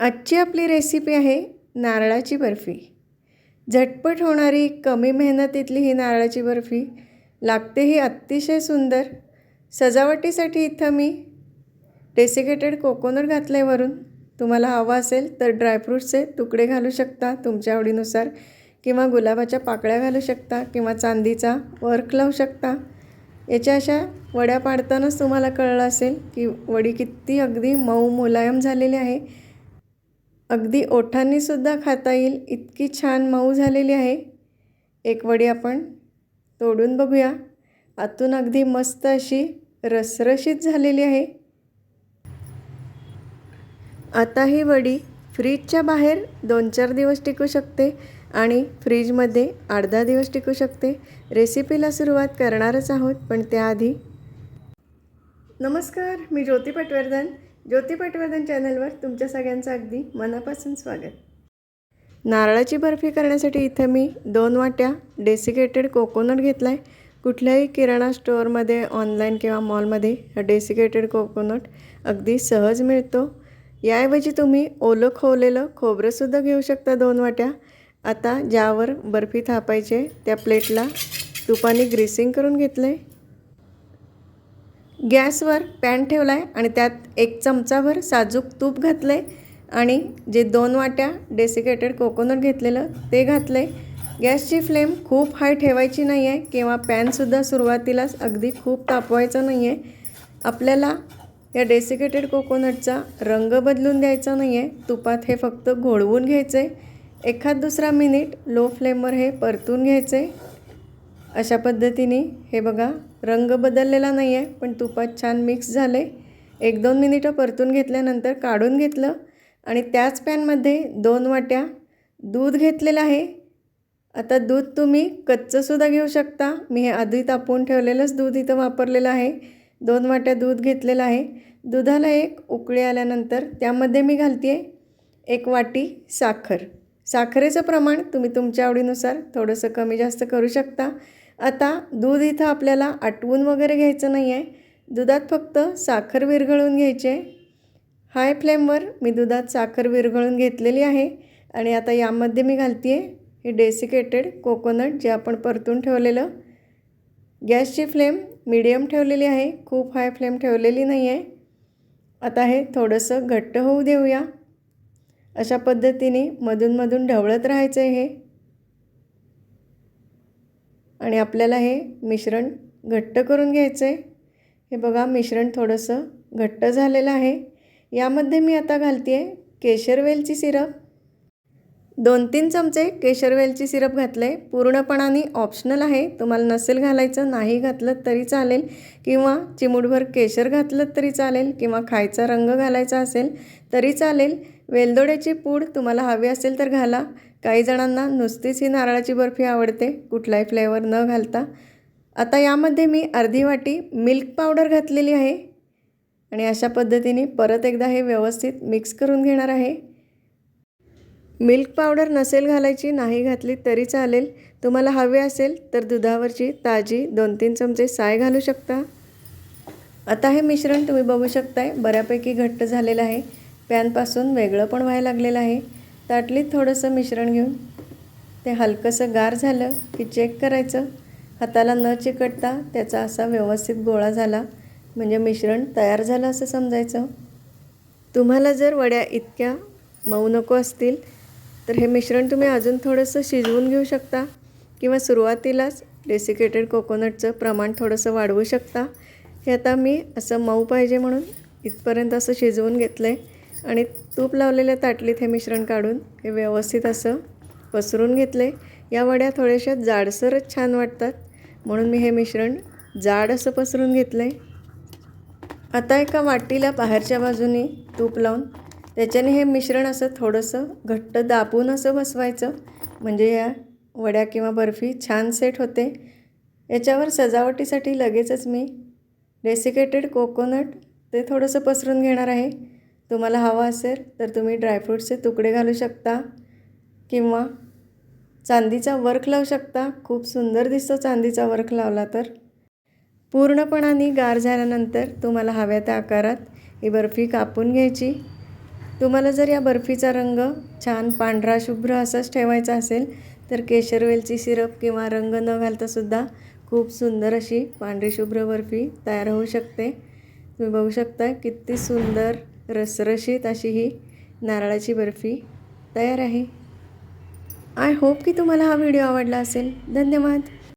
आजची आपली रेसिपी आहे नारळाची बर्फी. झटपट होणारी कमी मेहनतीतली ही नारळाची बर्फी लागते ही अतिशय सुंदर. सजावटीसाठी इथं मी डेसिकेटेड कोकोनट घातलं आहे वरून. तुम्हाला हवा असेल तर ड्रायफ्रूट्सचे तुकडे घालू शकता तुमच्या आवडीनुसार किंवा गुलाबाच्या पाकळ्या घालू शकता किंवा चांदीचा वर्क लावू शकता. याच्या अशा वड्या पाडतानाच तुम्हाला कळलं असेल की वडी किती अगदी मऊ मुलायम झालेली आहे. अगदी ओठांनीसुद्धा खाता येईल. इतकी छान मऊ झालेली आहे. एक वडी आपण तोडून बघूया. आतून अगदी मस्त अशी रसरशीत झालेली आहे. आता ही वडी फ्रीजच्या बाहेर दोन चार दिवस टिकू शकते आणि फ्रीजमध्ये आठ दहा दिवस टिकू शकते. रेसिपीला सुरुवात करणारच आहोत पण त्याआधी नमस्कार मी ज्योती पटवर्धन. ज्योती पटवर्धन चॅनलवर तुमच्या सगळ्यांचं अगदी मनापासून स्वागत. नारळाची बर्फी करण्यासाठी इथं मी दोन वाट्या डेसिकेटेड कोकोनट घेतला आहे कुठल्याही किराणा स्टोअरमध्ये ऑनलाईन किंवा मॉलमध्ये हा डेसिकेटेड कोकोनट अगदी सहज मिळतो. याऐवजी तुम्ही ओलं खोवलेलं खोबरंसुद्धा घेऊ शकता दोन वाट्या. आता ज्यावर बर्फी थापायचे त्या प्लेटला तुपाने ग्रीसिंग करून घेतलं आहे गॅसवर पॅन ठेवला आहे आणि त्यात एक चमचाभर साजूक तूप घातलं आहे आणि जे दोन वाट्या डेसिकेटेड कोकोनट घेतलेलं ते घातलं आहे गॅसची फ्लेम खूप हाय ठेवायची नाही आहे किंवा पॅनसुद्धा सुरुवातीलाच अगदी खूप तापवायचा नाही आहे आपल्याला या डेसिकेटेड कोकोनटचा रंग बदलून द्यायचा नाही आहे तुपात हे फक्त घोळवून घ्यायचं आहे एखाद दुसरा मिनिट लो फ्लेमवर हे परतून घ्यायचं आहे अशा पद्धतीने हे बघा रंग बदललेला नाही आहे पण तुपात छान मिक्स झालं. आहे एक दोन मिनिटं परतून घेतल्यानंतर काढून घेतलं आणि त्याच पॅनमध्ये दोन वाट्या दूध घेतलेलं आहे. आता दूध तुम्ही कच्चंसुद्धा घेऊ शकता. मी हे आधी तापवून ठेवलेलंच दूध इथं वापरलेलं आहे. दोन वाट्या दूध घेतलेलं आहे. दुधाला एक उकळी आल्यानंतर त्यामध्ये मी घालते आहे एक वाटी साखर. साखरेचं प्रमाण तुम्ही तुमच्या आवडीनुसार थोडंसं कमी जास्त करू शकता. आता दूध इथं आपल्याला आटवून वगैरे घ्यायचं नाही आहे. दुधात फक्त साखर विरघळून घ्यायची आहे. हाय फ्लेमवर मी दुधात साखर विरघळून घेतलेली आहे आणि आता यामध्ये मी घालते आहे हे डेसिकेटेड कोकोनट जे आपण परतून ठेवलेलं. गॅसची फ्लेम मीडियम ठेवलेली आहे. खूप हाय फ्लेम ठेवलेली नाही आहे. आता हे थोडंसं घट्ट होऊ देऊया. अशा पद्धतीने मधूनमधून ढवळत राहायचं आहे हे. आणि आपल्याला हे मिश्रण घट्ट करून घ्यायचं आहे. हे बघा मिश्रण थोडंसं घट्ट झालेलं आहे. यामध्ये मी आता घालते आहे केशरवेलची सिरप. दोन तीन चमचे केशरवेलची सिरप घातलं. आहे पूर्णपणाने ऑप्शनल आहे. तुम्हाला नसेल घालायचं नाही घातलं तरी चालेल. किंवा चिमूटभर केशर घातलं तरी चालेल किंवा खायचा रंग घालायचा असेल तरी चालेल. वेलदोड्याची पूड तुम्हाला हवी असेल तर घाला. काही जणांना नुसतीच ही नारळाची बर्फी आवडते. कुठलाही फ्लेवर न घालता. आता यामध्ये मी अर्धी वाटी मिल्क पावडर घातलेली आहे. आणि अशा पद्धतीने परत एकदा हे व्यवस्थित मिक्स करून घेणार आहे. मिल्क पावडर नसेल घालायची नाही घातली तरी चालेल. तुम्हाला हवे असेल तर दुधावरची ताजी दोन तीन चमचे साय घालू शकता. आता हे मिश्रण तुम्ही बघू शकताय बऱ्यापैकी घट्ट झालेलं आहे. पॅनपासून वेगळं पण व्हायला लागलेलं आहे. ताटलीत थोडंसं मिश्रण घेऊन ते हलकंसं गार झालं की चेक करायचं. हाताला न चिकटता त्याचा असा व्यवस्थित गोळा झाला म्हणजे मिश्रण तयार झालं असं समजायचं. तुम्हाला जर वड्या इतक्या मऊ नको असतील तर हे मिश्रण तुम्ही अजून थोडंसं शिजवून घेऊ शकता किंवा सुरुवातीलाच डेसिकेटेड कोकोनटचं प्रमाण थोडंसं वाढवू शकता. हे आता मी असं मऊ पाहिजे म्हणून इथपर्यंत असं शिजवून घेतलं आहे आणि तूप लावलेल्या ताटलीत हे मिश्रण काढून हे व्यवस्थित असं पसरून घेतलं आहे या वड्या थोड्याशा जाडसरच छान वाटतात म्हणून मी हे मिश्रण जाड असं पसरून घेतलं आहे आता एका वाटीला बाहेरच्या बाजूनी तूप लावून त्याच्याने हे मिश्रण असं थोडंसं घट्ट दाबून असं बसवायचं. म्हणजे या वड्या किंवा बर्फी छान सेट होते. याच्यावर सजावटीसाठी लगेचच मी डेसिकेटेड कोकोनट ते थोडंसं पसरून घेणार आहे. तुम्हाला हवा असेल तर तुम्ही ड्रायफ्रूटचे तुकडे घालू शकता. किंवा चांदीचा वर्क लावू शकता. खूप सुंदर दिसतो चांदीचा वर्क लावला तर. पूर्णपणाने गार झाल्यानंतर तुम्हाला हव्या त्या आकारात ही बर्फी कापून घ्यायची. तुम्हाला जर या बर्फीचा रंग छान पांढरा शुभ्र असाच ठेवायचा असेल तर केशरवेलची सिरप किंवा रंग न घालतासुद्धा खूप सुंदर अशी पांढरी शुभ्र बर्फी तयार होऊ शकते. तुम्ही बघू शकता किती सुंदर रसरशीत अशी ही नारळाची बर्फी तयार आहे. आय होप की तुम्हाला हा व्हिडिओ आवडला असेल. धन्यवाद.